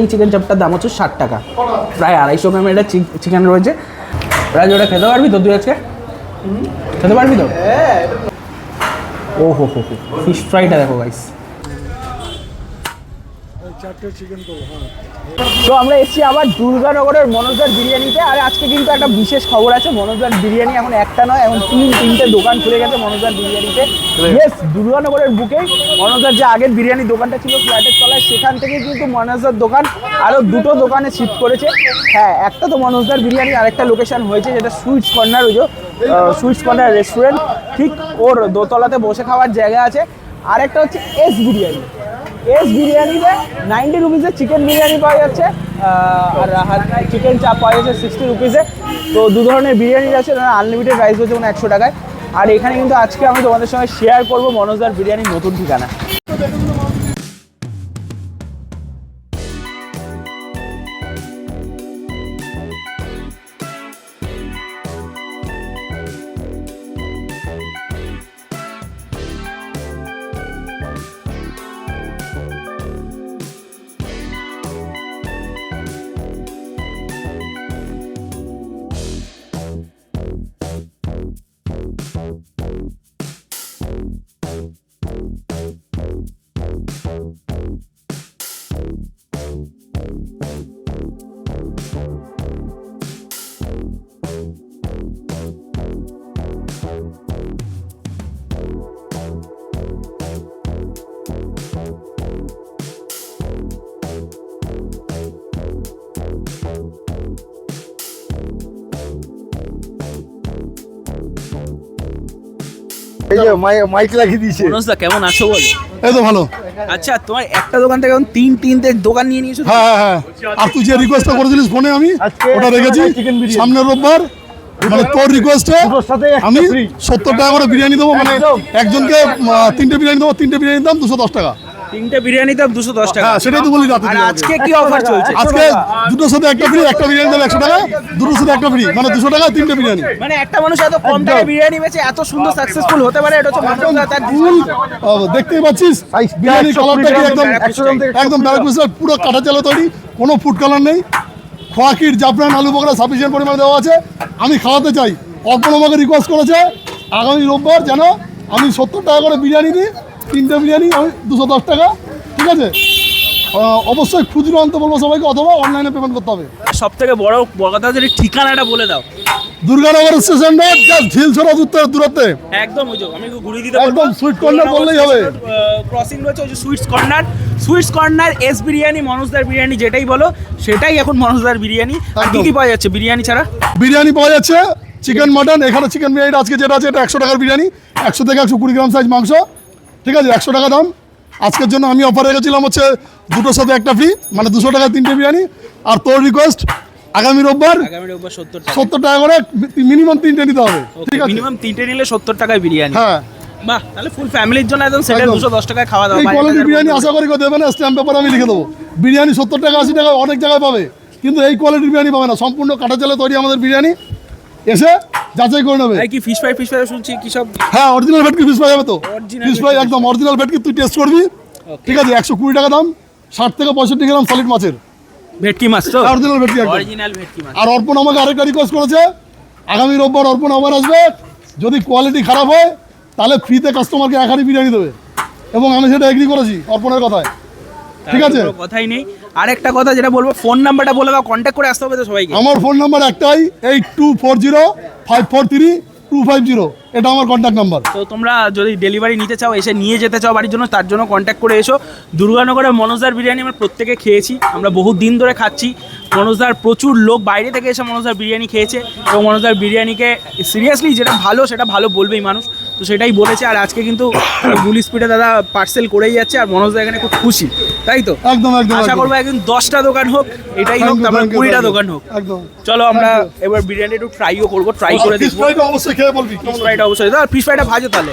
এই চিকেন চাপটার দাম হচ্ছে ষাট টাকা। প্রায় আড়াইশো গ্রামের এটা চিকেন রয়েছে। রাজু ওটা খেতে পারবি তো তুই আজকে? খেতে পারবি তো? ও হো হো। হো ফিশ ফ্রাইটা দেখো গাইস তো আমরা এসেছি আবার দুর্গানগরের মনোজদার বিরিয়ানিতে আর আজকে কিন্তু একটা বিশেষ খবর আছে মনোজদার বিরিয়ানি এখন একটা নয় এখন তিন তিনটে দোকান খুলে গেছে মনোজদার বিরিয়ানিতে। ইয়েস দুর্গানগরের বুকেই মনোজদার যে আগের বিরিয়ানি দোকানটা ছিল ফ্ল্যাটের তলায় সেখান থেকে কিন্তু মনোজদার দোকান আরও দুটো দোকানে শিফট করেছে। হ্যাঁ একটা তো মনোজদার বিরিয়ানি আরেকটা লোকেশন হয়েছে যেটা সুইটস কর্নার ওই যে সুইটস কর্নার রেস্টুরেন্ট ঠিক ওর দোতলাতে বসে খাওয়ার জায়গা আছে। আরেকটা হচ্ছে এস বিরিয়ানি। এস বিরিয়ানিতে নাইনটি রুপিসে চিকেন বিরিয়ানি পাওয়া যাচ্ছে আর চিকেন চাপ পাওয়া যাচ্ছে সিক্সটি রুপিসে তো দু ধরনের বিরিয়ানি আছে আনলিমিটেড রাইস হচ্ছে মানে একশো টাকায়। আর এখানে কিন্তু আজকে আমি তোমাদের সঙ্গে শেয়ার করব মনোজদার বিরিয়ানির নতুন ঠিকানা। মাইক লাগিয়ে দিয়েছে। মনোজদা কেমন আছো বলো? এই তো ভালো। আচ্ছা তোমার একটা দোকান থেকে এখন তিন তিনটে দোকান নিয়ে নিয়েছো? হ্যাঁ হ্যাঁ হ্যাঁ। আর তুই যে রিকোয়েস্টটা করেছিলিস ফোনে আমি ওটা রেখেছি। সামনের রোববার মানে তোর রিকোয়েস্টে আমি সত্তর টাকা করে বিরিয়ানি দেবো মানে একজনকে তিনটে বিরিয়ানি দেবো তিনটে বিরিয়ানির দাম দুশো দশ টাকা। তিনটে বিরিয়ানি দাম দুশো দশ টাকা। হ্যাঁ সেটাই তো বলি আর আজকে কি অফার চলছে? আজকে দুটোর সাথে একটা ফ্রি একটা বিরিয়ানি দেবে একশো টাকা দুটোর সাথে একটা ফ্রি মানে দুশো টাকা তিনটে বিরিয়ানি। মানে একটা মানুষ এত কম টাকায় বিরিয়ানি বেচে এত সুন্দর সাকসেসফুল হতে পারে এটা হচ্ছে মনোজদা তার আহ, দেখতেই পাচ্ছিস? বিরিয়ানি কালারটা কি একদম একদম ব্যারাক মিশ্রার পুরো কাটা চালা তৈরি কোনো ফুড কালার নেই। খোয়াকির জাফরান আলু বকরা সাফিসিয়েন্ট পরিমাণে দেওয়া আছে। আমি খাওয়াতে চাই। অর্পণ আমাকে রিকোয়েস্ট করেছে আগামী রোববার যেন আমি সত্তর টাকা করে বিরিয়ানি দিই তিনটে বিরিয়ানি আমি দুশো দশ টাকা ঠিক আছে? অবশ্যই খুচরো আনতে বলব সবাইকে অথবা অনলাইনে পেমেন্ট করতে হবে। সব থেকে বড় কথা হচ্ছে ঠিকানাটা বলে দাও। দুর্গানগর স্টেশন রোড জাস্ট উত্তর দূরত্বে। একদম ওই আমি ঘুরিয়ে দিতে একদম sweet corner বললেই হবে। ক্রসিং রয়েছে ওই যে sweets corner sweets corner S biryani মনোজদার biryani যেটাই বলো সেটাই এখন মনোজদার বিরিয়ানি। আর কি। কি পাওয়া যাচ্ছে বিরিয়ানি ছাড়া? বিরিয়ানি পাওয়া যাচ্ছে চিকেন মাটন এখানে চিকেন বিরিয়ানি আজকে যেটা আছে এটা একশো টাকার বিরিয়ানি একশো থেকে একশো কুড়ি গ্রাম সাইজ মাংস। ঠিক আছে একশো টাকা দাম। আজকের জন্য আমি অফার রেখেছিলাম হচ্ছে দুটোর সাথে একটা ফ্রি মানে দুশো টাকা তিনটে বিরিয়ানি। আর তোর রিকোয়েস্ট আগামী রোববার সত্তর টাকা। করে মিনিমাম তিনটে নিতে হবে। ঠিক আছে? মিনিমাম তিনটে নিলে সত্তর টাকায় বিরিয়ানি। হ্যাঁ। বাহ তাহলে ফুল ফ্যামিলির জন্য একদম সেটেল একদম। টাকায় খাওয়া দাওয়া এই বাইরে বিরিয়ানি আশা করি কেউ দেবে না স্ট্যাম্প পেপার আমি লিখে দেবো। বিরিয়ানি সত্তর টাকা আশি টাকা অনেক জায়গায় পাবে। কিন্তু এই কোয়ালিটির বিরিয়ানি পাবে না। সম্পূর্ণ কাটা চালে তৈরি আমাদের বিরিয়ানি। এসে যাচাই করে নেবে। কি ফিশ ফ্রাই ফিশ ফ্রাই শুনছি কি সব? হ্যাঁ অরিজিনাল ভেটকি ফিশ ফ্রাই হবে তো। ফিশ ফ্রাই একদম অরিজিনাল ভেটকি তুই টেস্ট করবি। ঠিক আছে একশো কুড়ি টাকা দাম ষাট থেকে পঁয়ষট্টি গ্রাম সলিড মাছের। ভেটকি মাছ তো? অরিজিনাল ভেটকি একদম। অরিজিনাল ভেটকি মাছ। আর অর্পণ আমাকে আরেকটা রিকোয়েস্ট করেছে আগামী রোববার অর্পণ আবার আসবে যদি কোয়ালিটি খারাপ হয় তাহলে ফ্রিতে কাস্টমারকে এক হাঁড়ি বিরিয়ানি দেবে। এবং আমি সেটা এগ্রি করেছি অর্পণের কথায়। ঠিক আছে। কথাই নেই। আরেকটা কথা যেটা বলব ফোন নাম্বারটা বলে দাও কন্ট্যাক্ট করে আসতে হবে তো সবাইকে। আমার ফোন নাম্বার একটাই eight two four zero five four three two five zero এটা আমার কন্ট্যাক্ট নাম্বার তো তোমরা যদি ডেলিভারি নিতে চাও এসে নিয়ে যেতে চাও বাড়ির জন্য তার জন্য কন্ট্যাক্ট করে এসো। দুর্গানগরের মনোজদার বিরিয়ানি আমরা প্রত্যেকে খেয়েছি আমরা বহু দিন ধরে খাচ্ছি। মনোজদার প্রচুর লোক বাইরে থেকে এসে মনোজদার বিরিয়ানি খেয়েছে। এবং মনোজদার বিরিয়ানিকে সিরিয়াসলি যেটা ভালো সেটা ভালো বলবেই মানুষ। তো সেটাই বলেছে আর আজকে কিন্তু গুলি স্পিডে দাদা পার্সেল করেই যাচ্ছে আর মনোজ এখানে খুব খুশি তাই তো? একদম একদম আশা করব একদিন দশটা দোকান হোক এটাই হোক তারপরে কুড়িটা দোকান হোক। একদম। চলো আমরা এবার বিরিয়ানি একটু ট্রাইও করব ট্রাই করে দিচ্ছি দেখব। অবশ্যই খেয়ে বলবি ফিশ ফ্রাইটা অবশ্যই। দাদা ফিশ ফ্রাইটা ভাজো তাহলে।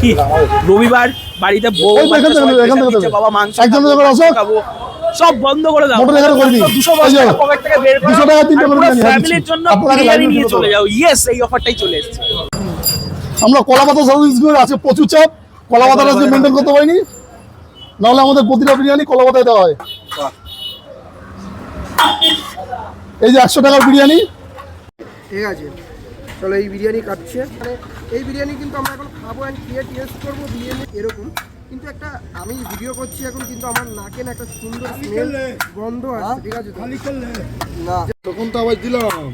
কি? রবিবার বাড়িতে বউ। বাবা মাংস খাব, সব বন্ধ করে দাও। মোটর এখানে করে। দুশো এই যে, পকেট থেকে বের করো। 200 টাকা তিনটে করে বিরিয়ানি ফ্যামিলির জন্য বিরিয়ানি নিয়ে চলে যাও। ইয়েস এই অফারটাই চলে এসেছে। আমরা কলা পাতা সার্ভিস করে আছে প্রচুর চাপ। কলা পাতাটা আজকে মেনটেন করতে পারিনি। নাহলে আমাদের প্রতিটা বিরিয়ানি কলা পাতায় দেওয়া হয়। এই যে একশো টাকার বিরিয়ানি। ঠিক আছে। চলো এই বিরিয়ানি কাটছে মানে এই বিরিয়ানি কিন্তু আমরা এখন খাব অ্যান্ড খেয়ে টেস্ট করব বিরিয়ানি এরকম। কিন্তু একটা আমি ভিডিও করছি এখন কিন্তু আমার নাকে না একটা সুন্দর স্মেল গন্ধ আছে ঠিক আছে তো? না। তখন তো আবার দিলাম।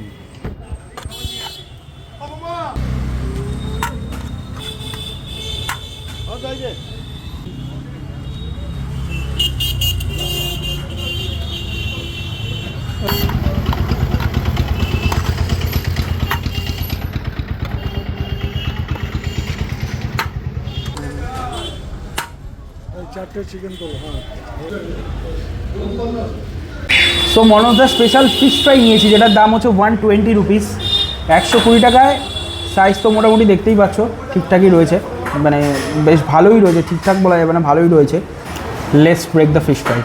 সো মনোজদা স্পেশাল ফিশ ফ্রাই নিয়েছি, যেটার দাম হচ্ছে ওয়ান টোয়েন্টি রুপিস একশো কুড়ি টাকায় সাইজ তো মোটামুটি দেখতেই পাচ্ছ, ঠিকঠাকই রয়েছে। মানে বেশ ভালোই রয়েছে, ঠিকঠাক বলা যাবে না, ভালোই রয়েছে। Let's break the fish fry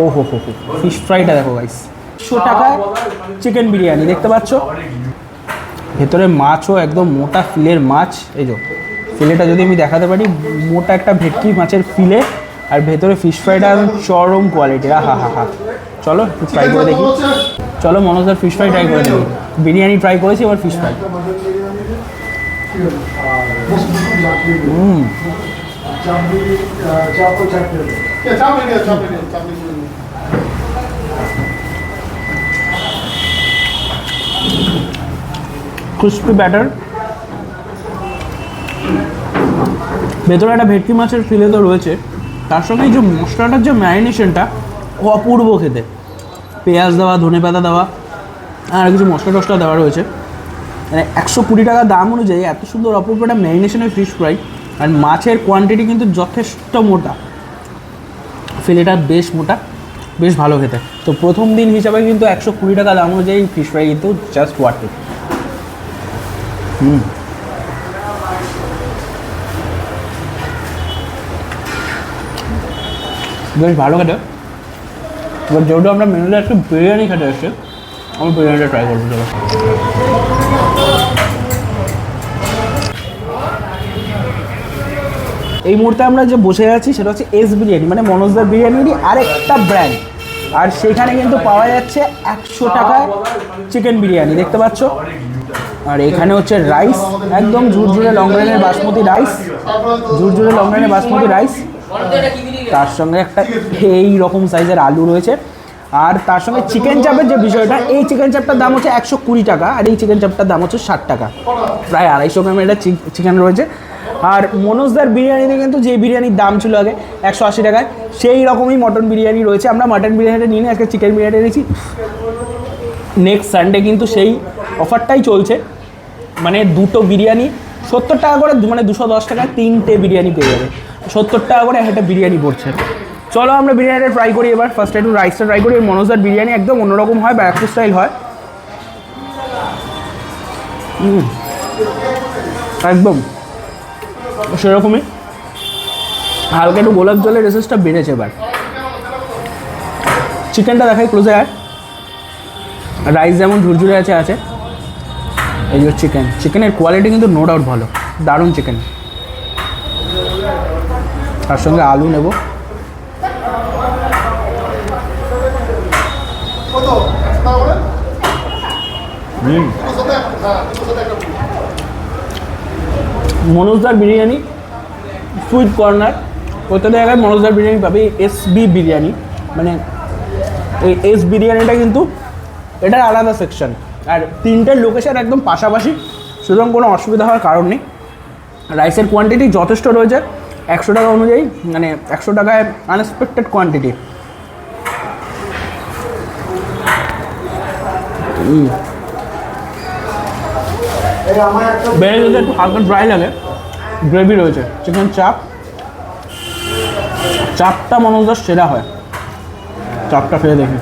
ও হো হো হো ফিশ ফ্রাইটা দেখো গাইস একশো টাকায় চিকেন বিরিয়ানি, দেখতে পাচ্ছ? ভেতরে মাছও একদম মোটা ফিলের মাছ, এই যে। ফিলেটা যদি আমি দেখাতে পারি মোটা একটা ভেটকি মাছের ফিলে আর ভেতরে ফিশ ফ্রাইটা চরম কোয়ালিটির হা হা হা। চলো একটু ট্রাই করে দেখি। চলো মনোজদার ফিশ ফ্রাই ট্রাই করে দেখি। বিরিয়ানি ট্রাই করেছি এবার ফিশ ফ্রাই ক্রিস্পি ব্যাটার ভেতরে একটা ভেটকি মাছের ফিলে তো রয়েছে। তার সঙ্গে যে মশলাটার যে ম্যারিনেশনটা অপূর্ব খেতে। পেঁয়াজ দেওয়া, ধনে পাতা দেওয়া, আর কিছু মশলা টশলা দেওয়া রয়েছে। মানে একশো কুড়ি টাকা দাম অনুযায়ী এত সুন্দর অপূর্ব একটা ম্যারিনেশনের ফিশ ফ্রাই আর মাছের কোয়ান্টিটি কিন্তু যথেষ্ট মোটা। ফিলেটা বেশ মোটা, বেশ ভালো খেতে। তো প্রথম দিন হিসাবে কিন্তু একশো কুড়ি টাকা দাম অনুযায়ী ফিশ ফ্রাই কিন্তু জাস্ট ওয়ার্থ ইট বেশ ভালো খেতে। এবার যেহেতু আমরা মেনুতে একটু বিরিয়ানি খেতে এসেছি, আমি বিরিয়ানিটা ট্রাই করব, চলো। এই মুহূর্তে আমরা যে বসে আছি, সেটা হচ্ছে এস বিরিয়ানি মানে মনোজদার বিরিয়ানিরই আরেকটা ব্র্যান্ড আর সেখানে কিন্তু পাওয়া যাচ্ছে একশো টাকায় চিকেন বিরিয়ানি, দেখতে পাচ্ছ? আর এখানে হচ্ছে রাইস একদম ঝুরঝুরে লং রেনের বাসমতি রাইস ঝুরঝুরে লং রেনের বাসমতি রাইস তার সঙ্গে একটা এই রকম সাইজের আলু রয়েছে। আর তার সঙ্গে চিকেন চাপের যে বিষয়টা এই চিকেন চাপটার দাম হচ্ছে একশো কুড়ি টাকা আর এই চিকেন চাপটার দাম হচ্ছে ষাট টাকা। প্রায় আড়াইশো গ্রামের একটা চিকেন রয়েছে। আর মনোজদার বিরিয়ানিতে কিন্তু যে বিরিয়ানির দাম ছিল আগে একশো আশি টাকায় সেই রকমই মটন বিরিয়ানি রয়েছে। আমরা মটন বিরিয়ানিটা নিয়ে আজকে চিকেন বিরিয়ানি নিয়েছি নেক্সট সানডে কিন্তু সেই অফারটাই চলছে। মানে দুটো বিরিয়ানি সত্তর টাকা করে মানে দুশো দশ টাকায় তিনটে বিরিয়ানি পেয়ে যাবে। সত্তর টাকা করে একটা বিরিয়ানি পড়ছে। চলো আমরা বিরিয়ানিটা ট্রাই করি এবার। ফার্স্ট একটু রাইসটা ট্রাই করি মনোজার বিরিয়ানি একদম অন্যরকম হয় ব্যারাকপুর স্টাইল হয়। একদম। সেরকমই। হালকা একটু গোলাপ জলের রেসেসটা বেড়েছে এবার। চিকেনটা দেখাই ক্লোজে আর। রাইস যেমন ঝুরঝুরে আছে আছে। এই যে চিকেন চিকেনের কোয়ালিটি কিন্তু নো ডাউট ভালো। দারুণ চিকেন তার সঙ্গে আলু নেব। মনোজদার বিরিয়ানি, সুইট কর্নার প্রত্যেকটা জায়গায় মনোজদার বিরিয়ানি পাবে এস বি বিরিয়ানি। মানে এই এস বিরিয়ানিটা কিন্তু এটার আলাদা সেকশন আর তিনটের লোকেশন একদম পাশাপাশি সুতরাং কোনো অসুবিধা হওয়ার কারণ নেই। রাইসের কোয়ান্টিটি যথেষ্ট রয়েছে। একশো টাকা অনুযায়ী মানে একশো টাকায় আনএক্সপেক্টেড কোয়ান্টিটি হালকা ড্রাই লাগে গ্রেভি রয়েছে চিকেন চাপ চাপটা মনোজার সেরা হয়। চাপটা খেয়ে দেখি।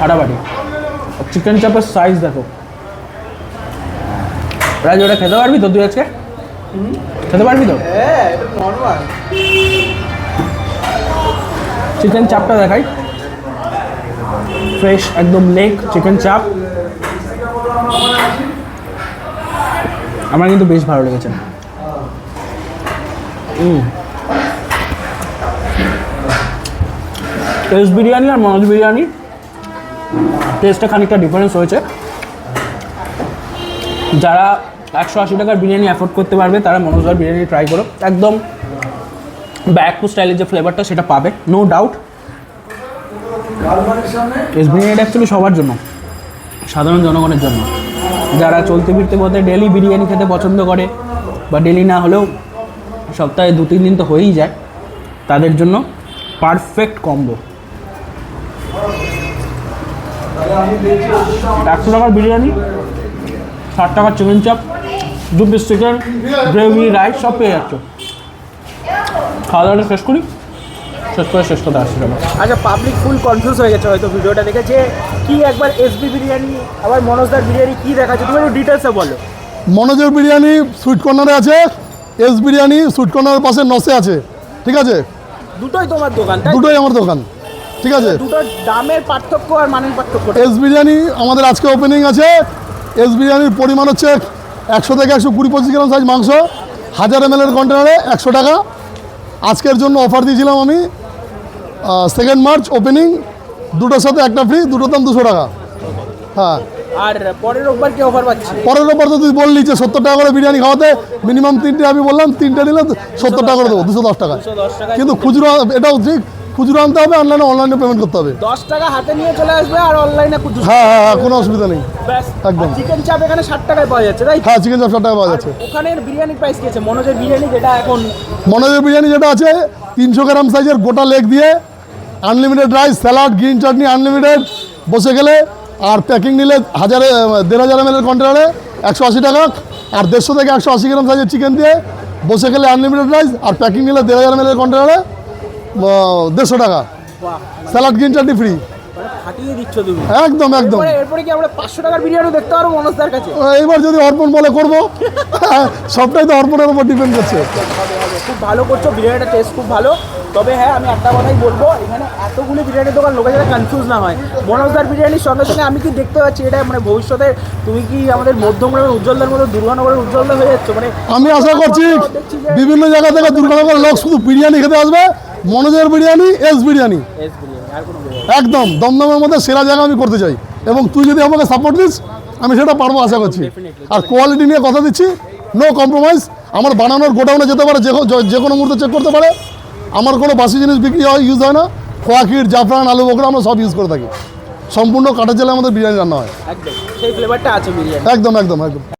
ফাটাফাটি। চিকেন চাপের সাইজ দেখো। রাজ ওটা খেতে পারবি তো তুই আজকে? খেতে পারবি তো? হ্যাঁ চিকেন চাপটা দেখাই। ফ্রেশ একদম লেক চিকেন চাপ আমার কিন্তু বেশ ভালো লেগেছে। টেস্ট বিরিয়ানি আর মনোজ বিরিয়ানি। টেস্টটা খানিকটা ডিফারেন্স হয়েছে। যারা একশো আশি টাকার বিরিয়ানি অ্যাফোর্ড করতে পারবে, তারা মনোজবার বিরিয়ানি ট্রাই করো। একদম ব্যাকপুর স্টাইলের যে ফ্লেভারটা সেটা পাবে নো ডাউট এস বিরিয়ানিটা অ্যাকচুয়ালি সবার জন্য, সাধারণ জনগণের জন্য। যারা চলতে ফিরতে পথে ডেলি বিরিয়ানি খেতে পছন্দ করে, বা ডেলি না হলেও সপ্তাহে দু তিন দিন তো হয়েই যায়, তাদের জন্য পারফেক্ট কম্বো একশো টাকার বিরিয়ানি ষাট টাকার চিকেন চাপ দু পিস চিকেন গ্রেভি রাইস সব পেয়ে যাচ্ছ। খাওয়া দাওয়াটা শেষ করি। শেষ করে শেষ করতে আসছি যাব আচ্ছা পাবলিক ফুল কনফিউজ হয়ে গেছে হয়তো ভিডিওটা দেখে যে কি একবার এসবি বিরিয়ানি আবার মনোজদার বিরিয়ানি কি দেখাচ্ছে? তুমি একটু ডিটেলসে বলো। মনোজের বিরিয়ানি সুইট কর্নারে আছে এস বিরিয়ানি সুইট কর্নারের পাশে নসে আছে ঠিক আছে? দুটোই তোমার দোকান দুটোই আমার দোকান ঠিক আছে? দুটোর দামের পার্থক্য আর মানের পার্থক্য। এস বিরিয়ানি আমাদের আজকে ওপেনিং আছে এস বিরিয়ানির পরিমাণ হচ্ছে একশো থেকে একশো কুড়ি পঁচিশ গ্রাম সাইজ মাংস হাজার এম এর কন্টেনারে একশো টাকা। আজকের জন্য অফার দিয়েছিলাম আমি সেকেন্ড মার্চ ওপেনিং দুটোর সাথে একটা ফ্রি দুটোর দাম দুশো টাকা। হ্যাঁ। আর পরের রোববার কি অফার পাচ্ছি পরের ব্যাপার তো তুই বললি যে সত্তর টাকা করে বিরিয়ানি খাওয়াতে মিনিমাম তিনটে আমি বললাম তিনটে নিলে সত্তর টাকা করে দেবো দুশো দশ টাকা কিন্তু খুচরো এটাও ঠিক খুচরো আনতে হবে অনলাইনে অনলাইনে পেমেন্ট করতে হবে। দশ টাকা হাতে নিয়ে চলে আসবে আর অনলাইনে হ্যাঁ হ্যাঁ হ্যাঁ কোনো অসুবিধা নেই। একদম। চিকেন চাপ এখানে ষাট টাকায় পাওয়া যাচ্ছে তাই হ্যাঁ চিকেন চাপ ষাট টাকা পাওয়া যাচ্ছে। ওখানের বিরিয়ানির প্রাইস কি আছে? মনোজের বিরিয়ানি যেটা এখন মনোজের বিরিয়ানি যেটা আছে তিনশো গ্রাম সাইজের গোটা লেগ দিয়ে unlimited rice salad green chutney unlimited বসে গেলে আর প্যাকিং নিলে হাজারে দেড় হাজার এম এর কন্টেনারে একশো আশি টাকা আর দেড়শো থেকে একশো আশি গ্রাম সাইজের চিকেন দিয়ে বসে গেলে আনলিমিটেড রাইস আর প্যাকিং নিলে দেড় হাজার এম এর কন্টেনারে দেড়শো টাকা। স্যালাড গ্রিন চাটনি ফ্রি একদম একদম। এরপরে কি আমরা পাঁচশো টাকার বিরিয়ানি দেখতে পারব মনোজদার কাছে? এইবার যদি অর্পণ বলে করব সবটাই তো অর্পণের উপর ডিপেন্ড করছে। খুব ভালো করছ বিরিয়ানিটা টেস্ট খুব ভালো। তবে হ্যাঁ আমি একটা কথাই বলব এখানে এতগুলি বিরিয়ানির দোকান লোকে যাতে কনফিউজ না হয়। মনোজদার বিরিয়ানির সঙ্গে সঙ্গে আমি কি দেখতে পাচ্ছি এটা মানে ভবিষ্যতে তুমি কি আমাদের মধ্যমগ্রামের উজ্জ্বলদার মতো দুর্গানগরের উজ্জ্বলদা হয়ে যাচ্ছ? মানে আমি আশা করছি বিভিন্ন জায়গা থেকে দুর্গানগর লোক শুধু বিরিয়ানি খেতে আসবে মনোজের বিরিয়ানি এস বিরিয়ানি। একদম দমদমের মধ্যে সেরা জায়গা আমি করতে চাই। এবং তুই যদি আমাকে সাপোর্ট দিস আমি সেটা পারব আশা করছি। আর কোয়ালিটি নিয়ে কথা দিচ্ছি নো কম্প্রোমাইজ আমার বানানোর গোডাউনে যেতে পারে যে যে কোনো মুহূর্তে চেক করতে পারে। আমার কোনো বাসি জিনিস বিক্রি হয় ইউজ হয় না। খোয়াকির জাফরান আলু বকরা আমরা সব ইউজ করে থাকি। সম্পূর্ণ কাটা জেলে আমাদের বিরিয়ানি রান্না হয়। একদম সেই ফ্লেভারটা আছে বিরিয়ানি একদম একদম একদম।